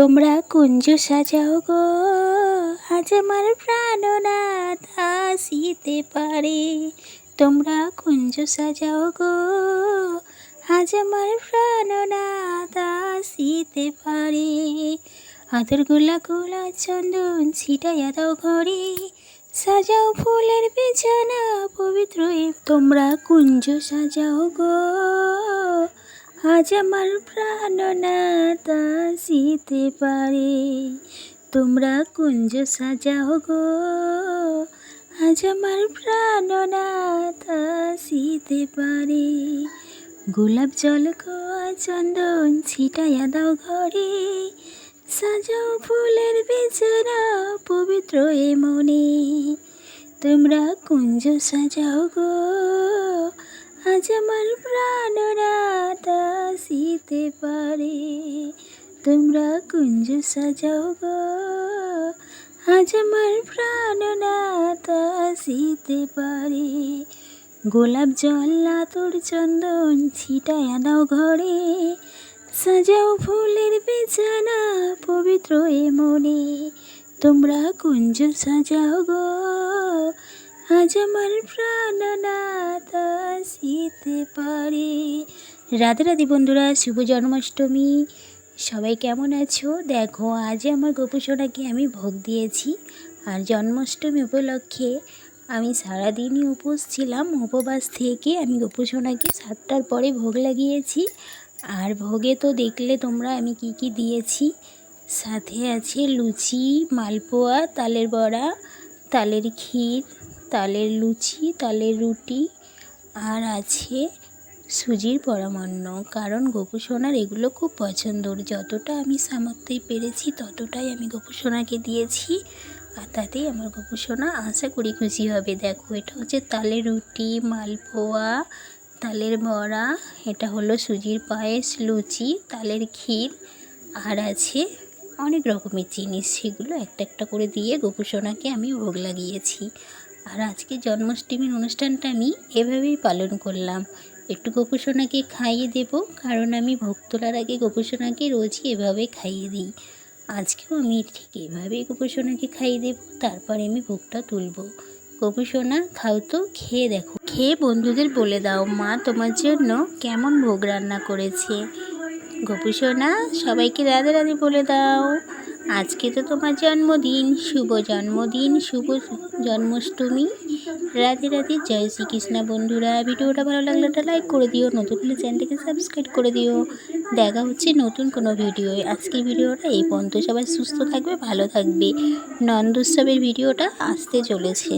তোমরা কুঞ্জ সাজাও গো। আজ আমার প্রাণনাথ আসিতে পারে। তোমরা কুঞ্জ সাজাও গো। আজ আমার প্রাণনাথ আসিতে পারে। আদর গোলা গোলা চন্দন ছিটাইয়া দাও ঘরে। সাজাও ফুলের বিছানা পবিত্র তোমরা কুঞ্জ সাজাও গো। আজ আমার প্রাণনাথ আসিতে পারে। তোমরা কুঞ্জ সাজাও গো। আজ আমার প্রাণনাথ আসিতে পারে। গোলাপ জল খোয়া চন্দন ছিটাইয়া দাও ঘরে। সাজাও ফুলের বেচারা পবিত্র এ মনে। তোমরা কুঞ্জ সাজাও গো। আজ আমার প্রাণরাত আসিতে পারে। তোমরা কুঞ্জ সাজাও গো। আজ আমার প্রাণনাথ আসিতে পারে। গোলাপ জল তোর চন্দন ছিটায়া দাও ঘরে। সাজাও ফুলের বিছানা পবিত্র এ মনে। তোমরা কুঞ্জ সাজাও গো। আজ আমার প্রাণনাথ আসিতে পারে। রাধে রাধে বন্ধুরা, শুভ জন্মাষ্টমী। সবাই কেমন আছো? দেখো আজ আমার গোপুসোনাকে আমি ভোগ দিয়েছি। আর জন্মাষ্টমী উপলক্ষে আমি সারাদিনই উপোস ছিলাম উপবাস থেকে আমি গোপুসোনাকে সাতটার পরে ভোগ লাগিয়েছি। আর ভোগে তো দেখলে তোমরা আমি কি কি দিয়েছি। সাথে আছে লুচি, মালপোয়া, তালের বড়া, তালের ক্ষীর তালের লুচি, তালের রুটি আর আছে সুজির পরামান্ন কারণ গোপুসোনার এগুলো খুব পছন্দর। যতটা আমি সামর্থ্যে পেরেছি, ততটাই আমি গোপুসোনাকে দিয়েছি। আর তাতেই আমার গোপুসোনা আশা করি খুশি হবে। দেখো, এটা হচ্ছে তালের রুটি, মালপোয়া, তালের বড়া, এটা হলো সুজির পায়েস, লুচি, তালের ক্ষীর আর আছে অনেক রকমের জিনিস। সেগুলো একটা একটা করে দিয়ে গোপুসোনাকে আমি ভোগ লাগিয়েছি। আর আজকে জন্মাষ্টমীর অনুষ্ঠানটা আমি এভাবেই পালন করলাম। একটু গোপুসোনাকে খাইয়ে দেব, কারণ আমি ভোগ তোলার আগে গোপুসোনাকে রোজই এভাবে খাইয়ে দিই। আজকেও আমি ঠিক এভাবেই গোপুসোনাকে খাইয়ে দেব, তারপরে আমি ভোগটা তুলবো। গোপুসোনা, খাও তো, খেয়ে দেখো। খেয়ে বন্ধুদের বলে দাও, মা তোমার জন্য কেমন ভোগ রান্না করেছে। গোপুসোনা, সবাইকে রাধে রাধে বলে দাও। আজকে তো তোমার জন্মদিন, শুভ জন্মদিন, শুভ জন্মাষ্টমী। রাধে রাধে, জয় শ্রীকৃষ্ণ বন্ধুরা। ভিডিওটা ভালো লাগলে একটা লাইক করে দিও, নতুন হলে চ্যানেলটাকে সাবস্ক্রাইব করে দিও। দেখা হচ্ছে নতুন কোনো ভিডিও আজকের ভিডিওটা এই পর্যন্ত। সবাই সুস্থ থাকবে, ভালো থাকবে। নন্দোৎসবের ভিডিওটা আসতে চলেছে।